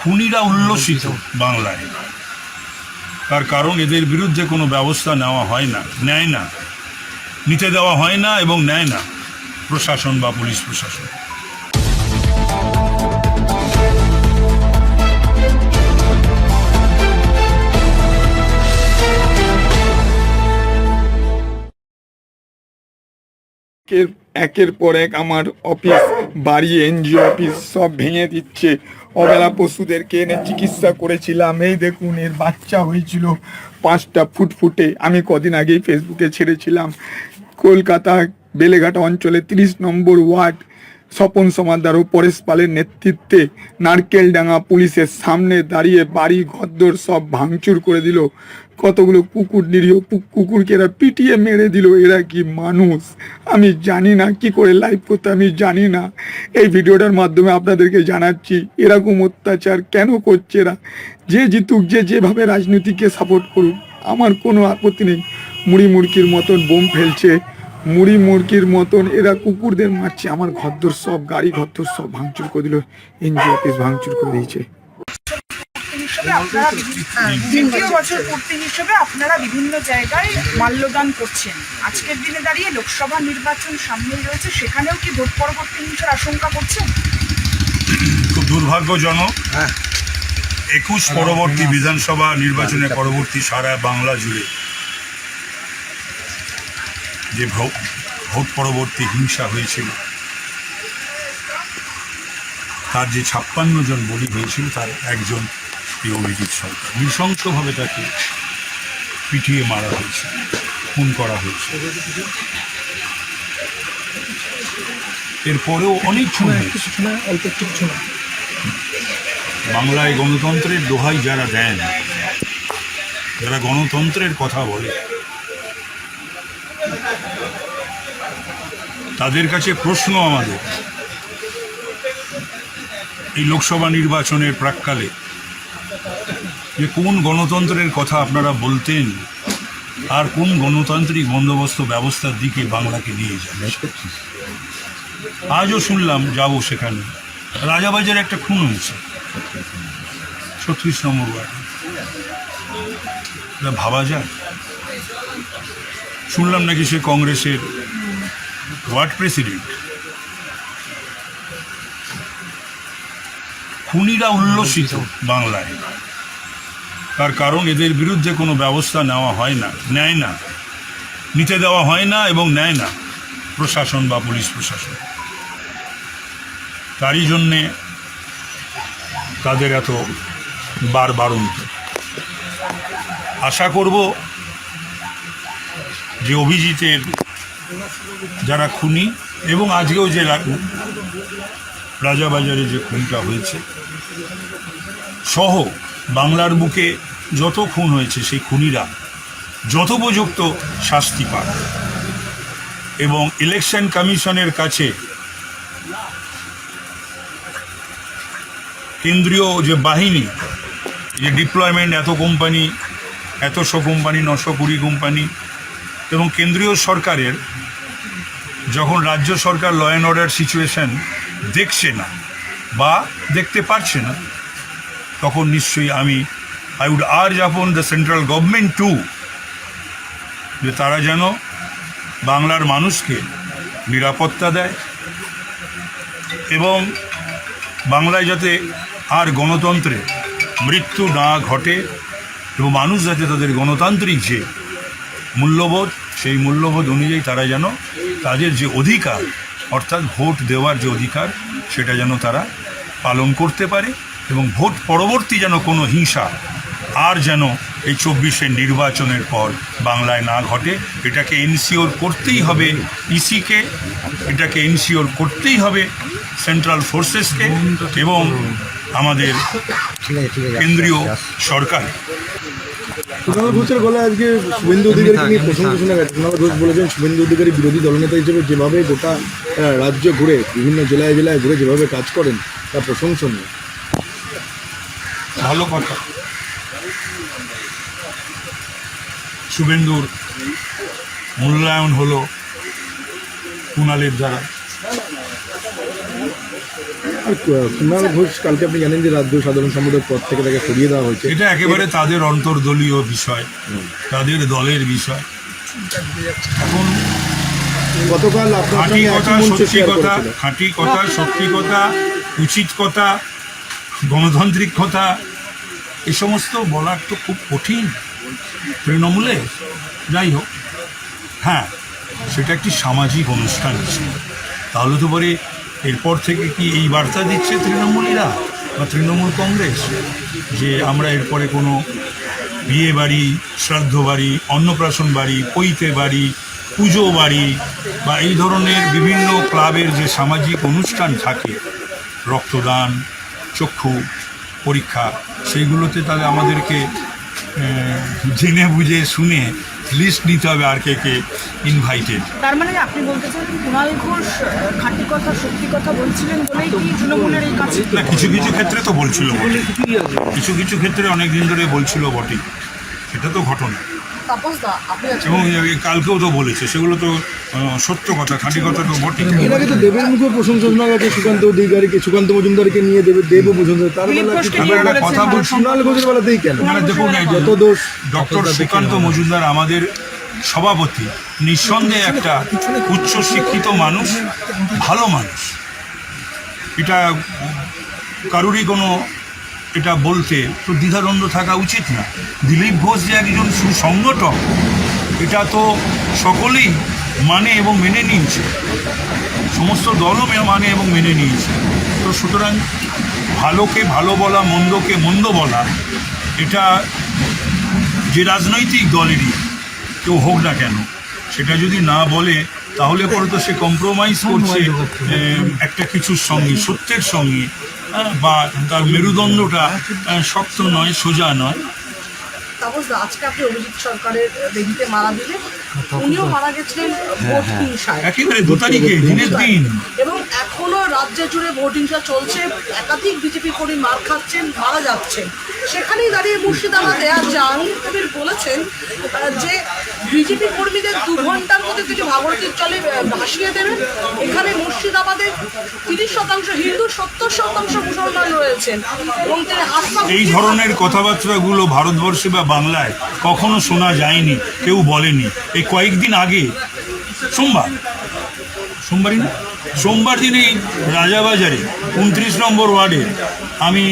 খুনিরা উল্লসিত বাংলায়। তার কারণ এদের বিরুদ্ধে কোনো ব্যবস্থা নেওয়া হয় না, নেয় না। নিতে দেওয়া হয় না এবং নেয় না, প্রশাসন বা পুলিশ প্রশাসন। একের পর এক আমার অফিস, বাড়ি, এনজিও অফিস সব ভেঙে দিচ্ছে। অবেলা পশুদেরকে এনে চিকিৎসা করেছিলাম। এই দেখুন, এর বাচ্চা হয়েছিল পাঁচটা ফুটফুটে আমি কদিন আগেই ফেসবুকে ছেড়েছিলাম। কলকাতা বেলেঘাটা অঞ্চলে তিরিশ নম্বর ওয়ার্ড। স্বপন সমাদার ও পরেশ পালের নেতৃত্বে নারকেলডাঙ্গা পুলিশের সামনে দাঁড়িয়ে বাড়ি, ঘরদোর সব ভাঙচুর করে দিল। কতগুলো কুকুর নিরীহ কুকুরকে এরা পিটিয়ে মেরে দিল। এরা কি মানুষ? আমি জানি না, কি করে লাইভ করতে আমি জানি না। এই ভিডিওটার মাধ্যমে আপনাদেরকে জানাচ্ছি, এরকম অত্যাচার কেন করছে এরা? যে জিতুক, যে যেভাবে রাজনীতিকে সাপোর্ট করুক, আমার কোনো আপত্তি নেই। মুড়ি মুড়কির মতন বোম ফেলছে মুড়ি মুরগির মতন এরা কুকুরদের মারছে। আমার ঘরদোর সব গাড়ি ঘরদোর সব ভাঙচুর করে দিল এনজিও অফিস ভাঙচুর করে দিয়েছে। হ্যাঁ, বছর পূর্তি হিসেবে আপনারা বিভিন্ন জায়গায় মাল্যদান করছেন। আজকের দিনে দাঁড়িয়ে লোকসভা নির্বাচন সামনেই রয়েছে সেখানেও কি ভোট পরবর্তী হিংসার আশঙ্কা করছেন? খুব দুর্ভাগ্যজনক। একুশ পরবর্তী বিধানসভা নির্বাচনের পরবর্তী সারা বাংলা জুড়ে যে ভোট পরবর্তী হিংসা হয়েছিল তার যে ছাপ্পান্ন জন বলি হয়েছিল তার একজন এই অভিজিৎ সরকার। নৃশংসভাবে তাকে পিটিয়ে মারা হয়েছে খুন করা হয়েছে। এরপরেও অনেক খুন বাংলায় গণতন্ত্রের দোহাই যারা দেন যারা গণতন্ত্রের কথা বলে তাদের কাছে প্রশ্ন আমাদের। এই লোকসভা নির্বাচনের প্রাককালে যে কোন গণতন্ত্রের কথা আপনারা বলতেন আর কোন গণতান্ত্রিক বন্দোবস্ত ব্যবস্থার দিকে বাংলাকে নিয়ে যাবে আজও শুনলাম যাব সেখানে। রাজাবাজারে একটা খুন হয়েছে। ছত্রিশ নম্বর ওয়ার্ড। ভাবা যায়? শুনলাম নাকি সে কংগ্রেসের ওয়ার্ড প্রেসিডেন্ট। খুনিরা উল্লসিত বাংলায়। তার কারণ এদের বিরুদ্ধে কোনো ব্যবস্থা নেওয়া হয় না, নেয় না। নিতে দেওয়া হয় না এবং নেয় না, প্রশাসন বা পুলিশ প্রশাসন। তারই জন্যে তাদের এত বার বারবারন্ত আশা করব যে অভিজিতের যারা খুনি এবং আজকেও যে রাজাবাজারে যে খুনটা হয়েছে, সহ বাংলার বুকে যত খুন হয়েছে সেই খুনিরা যথোপযুক্ত শাস্তি পাক এবং ইলেকশন কমিশনের কাছে কেন্দ্রীয় যে বাহিনী, যে ডিপ্লয়মেন্ট এত কোম্পানি এতশো কোম্পানি নশো কুড়ি কোম্পানি এবং কেন্দ্রীয় সরকারের যখন রাজ্য সরকার ল অ্যান্ড অর্ডার সিচুয়েশন দেখছে না বা দেখতে পারছে না, তখন নিশ্চয়ই আমি I would urge upon the central government to যে তারা যেন বাংলার মানুষকে নিরাপত্তা দেয় এবং বাংলায় যাতে আর গণতন্ত্রে মৃত্যু না ঘটে এবং মানুষ যাতে তাদের গণতান্ত্রিক যে মূল্যবোধ সেই মূল্যবোধ অনুযায়ী তারা যেন তাদের যে অধিকার, অর্থাৎ ভোট দেওয়ার যে অধিকার, সেটা যেন তারা পালন করতে পারে এবং ভোট পরবর্তী যেন কোনো হিংসা আর যেন এই চব্বিশের নির্বাচনের পর বাংলায় না ঘটে, এটাকে এনসিওর করতেই হবে ইসিকে, এটাকে এনসিওর করতেই হবে সেন্ট্রাল ফোর্সেসকে এবং আমাদের কেন্দ্রীয় সরকার। কুণাল ঘোষের গলায় আজকে শুভেন্দু অধিকারীকে নিয়ে প্রশংসা শোনা গেছে। কুণাল ঘোষ বলেছেন শুভেন্দু অধিকারী বিরোধী দলনেতা হিসেবে যেভাবে গোটা রাজ্য ঘুরে বিভিন্ন জেলায় জেলায় ঘুরে যেভাবে কাজ করেন তা প্রশংসনীয় ভালো কথা। শুভেন্দুর মূল্যায়ন হলো কুণালের দ্বারা। কুণাল ঘোষ কালকে আপনি জানেন যে রাজ্য সাধারণ সম্পাদক পদ থেকে তাকে সরিয়ে দেওয়া হয়েছে। এটা একেবারে তাদের অন্তর্দলীয় বিষয় তাদের দলের বিষয়। এখন গতকাল খাঁটি কথা সত্যি কথা খাঁটি কথা সত্যি কথা উচিত কথা গণতান্ত্রিক কথা এ সমস্ত বলার তো খুব কঠিন তৃণমূলে। যাই হোক হ্যাঁ সেটা একটি সামাজিক অনুষ্ঠান ছিল তাহলে তো পরে এরপর থেকে কি এই বার্তা দিচ্ছে তৃণমূলীরা বা তৃণমূল কংগ্রেস যে আমরা এরপরে কোনো বিয়ে বাড়ি, শ্রাদ্ধ বাড়ি, অন্নপ্রাশন বাড়ি, পৈতে বাড়ি, পুজো বাড়ি বা এই ধরনের বিভিন্ন ক্লাবের যে সামাজিক অনুষ্ঠান থাকে, রক্তদান, চক্ষু পরীক্ষা, সেইগুলোতে তাহলে আমাদেরকে জেনে বুঝে শুনে লিস্ট নিতে হবে আর কে কে ইনভাইটেড তার মানে আপনি বলতে চান কুণাল ঘোষ খাঁটি কথা সত্যি কথা বলছিলেন বলেই কি তৃণমূলের এই কাজ? না কিছু কিছু ক্ষেত্রে তো বলছিল বটে। কিছু কিছু ক্ষেত্রে অনেক দিন ধরে বলছিল বটে। সেটা তো ঘটনা। তাপসদা আপনি এবং কালকেও তো বলেছে সেগুলো তো সত্য কথা খাঁটি কথা তো বটে এর আগে তো দেবের মুখে প্রশংসা শোনা গেছে সুকান্ত অধিকারীকে সুকান্ত মজুমদারকে নিয়ে দেবে দেব মজুমদার তার বেলা কথা বলছি, কুণাল ঘোষের বেলাতেই কেন? মানে দেখুন যত দোষ? ডক্টর সুকান্ত মজুমদার আমাদের সভাপতি। নিঃসন্দেহে একটা উচ্চ শিক্ষিত মানুষ ভালো মানুষ। এটা কারুরই কোনো এটা বলতে তো দ্বিধাদ্বন্দ্ব থাকা উচিত না। দিলীপ ঘোষ যে একজন সুসংগঠক এটা তো সকলেই মানে এবং মেনে নিয়েছে। সমস্ত দলও মানে এবং মেনে নিয়েছে। তো সুতরাং ভালোকে ভালো বলা মন্দকে মন্দ বলা এটা যে রাজনৈতিক দলেরই কেউ হোক না কেন সেটা যদি না বলে তাহলে পরে তো সে কম্প্রোমাইজ করছে একটা কিছুর সঙ্গে সত্যের সঙ্গে। বা তার মেরুদণ্ডটা শক্ত নয়, সোজা নয়। তারপর আজকে আপনি অভিজিৎ সরকারের দেখিতে মারা দিলেন। উনিও মারা গেছিলেন ভোট হিংসায়। একেবারে দু তারিখে দিনের দিন। এবং এখনও রাজ্য জুড়ে ভোট হিংসা চলছে একাধিক বিজেপি কর্মী মার খাচ্ছেন মারা যাচ্ছেন। সেখানেই দাঁড়িয়ে মুর্শিদাবাদ দেয়া জাহাঙ্গীর কবির বলেছেন যে বিজেপি কর্মীদের দু ঘণ্টার মধ্যে তিনি ভাগরতীর চলে ভাসিয়ে দেবেন। এখানে মুর্শিদাবাদে তিরিশ শতাংশ হিন্দু সত্তর শতাংশ মুসলমান রয়েছেন। এবং তিনি হাসপাতাল এই ধরনের কথাবার্তাগুলো ভারতবর্ষে বা বাংলায় কখনো শোনা যায়নি কেউ বলেনি। এই কয়েকদিন আগে সোমবার সোমবারই না? সোমবার দিন এই রাজাবাজারে উনত্রিশ নম্বর ওয়ার্ডে আমি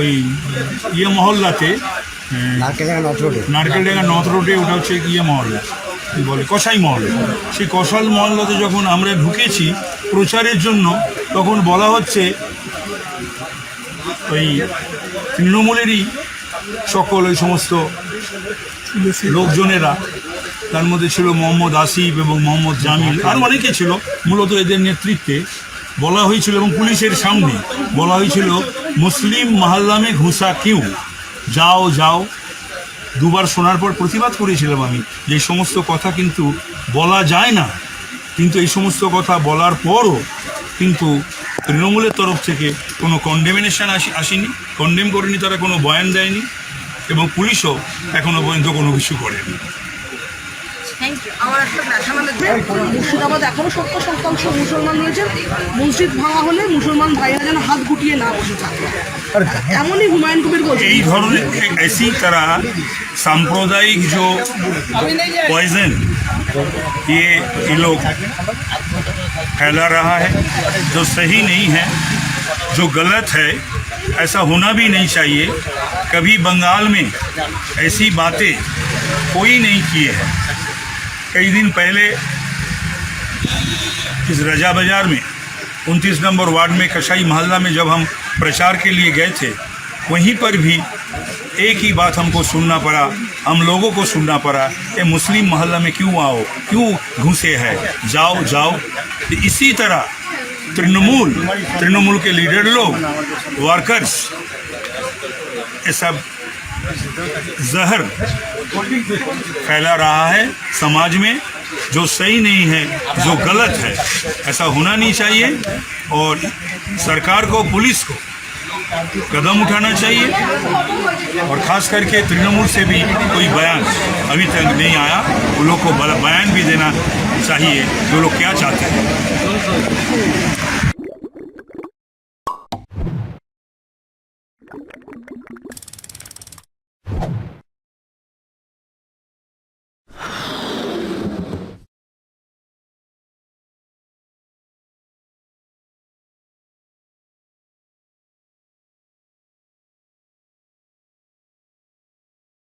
ওই ইয়ে মহল্লাতে নারকেলডাঙ্গা নর্থ রোডে। ওটা হচ্ছে ইয়ে মহল্লা কী বলে কসাই মহল্লা। সেই কসাল মহল্লাতে যখন আমরা ঢুকেছি প্রচারের জন্য তখন বলা হচ্ছে ওই তৃণমূলেরই সকল ওই সমস্ত লোকজনেরা তার মধ্যে ছিল মোহাম্মদ আসিফ এবং মোহাম্মদ জামিল, আর অনেকে ছিল, মূলত এদের নেতৃত্বে। বলা হয়েছিল এবং পুলিশের সামনে বলা হয়েছিল, মুসলিম মাহাল্লামে ঘুষা কিউ? যাও যাও। দুবার শোনার পর প্রতিবাদ করেছিলাম আমি যে সমস্ত কথা কিন্তু বলা যায় না। কিন্তু এই সমস্ত কথা বলার পরও কিন্তু তৃণমূলের তরফ থেকে কোনো কন্ডেমিনেশন আসি, আসেনি। কন্ডেম করেনি তারা, কোনো বয়ান দেয়নি এবং পুলিশও এখনও পর্যন্ত কোনো কিছু করেনি। মুর্শিদাবাদ এখনো সত্তর শতাংশ মুসলমান রয়েছেন মসজিদ ভাঙা হলে মুসলমান ভাইরা যেন হাত গুটিয়ে না বসে থাকে এমনই হুমায়ুন কবির বলছেন এই ধরনের ऐसी तरह सांप्रदायिक जो पॉइजन ये ये लोग फैला रहा है जो सही नहीं है जो गलत है ऐसा होना भी नहीं चाहिए कभी बंगाल में ऐसी बातें कोई नहीं किए हैं कई दिन पहले इस रजा बाज़ार में, उनतीस नंबर वार्ड में कसाई मोहल्ला में जब हम प्रचार के लिए गए थे, वहीं पर भी एक ही बात हमको सुनना पड़ा, हम लोगों को सुनना पड़ा ये मुस्लिम मोहल्ला में क्यों आओ? क्यों घुसे हैं? जाओ जाओ। तो इसी तरह तृणमूल तृणमूल के लीडर लोग वर्कर्स ये सब जहर फैला रहा है समाज में, जो सही नहीं है, जो गलत है, ऐसा होना नहीं चाहिए। और सरकार को, पुलिस को कदम उठाना चाहिए। और ख़ास करके तृणमूल से भी कोई बयान अभी तक नहीं आया, उन लोग को बयान भी देना चाहिए, जो लोग क्या चाहते हैं।